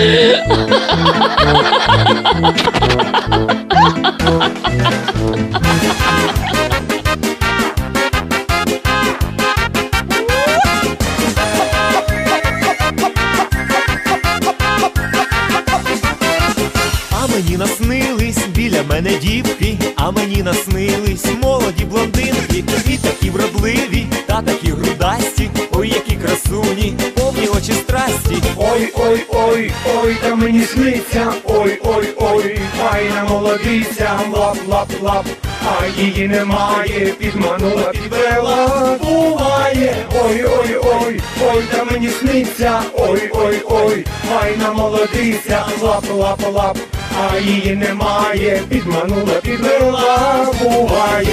А мені наснились біля мене дівки, а мені наснились молоді блондинки, і такі вродливі, та такі грудасті, страсті. Ой, ой, ой, ой, та мені сниться, ой, ой, ой, файна молодиця, лап, лап, лап, а її немає, підманула, підвела, буває, ой, ой, ой, ой, та мені сниться, ой, ой, ой, файна молодиця, лап, лап, лап, а її немає, підманула, підвела, буває.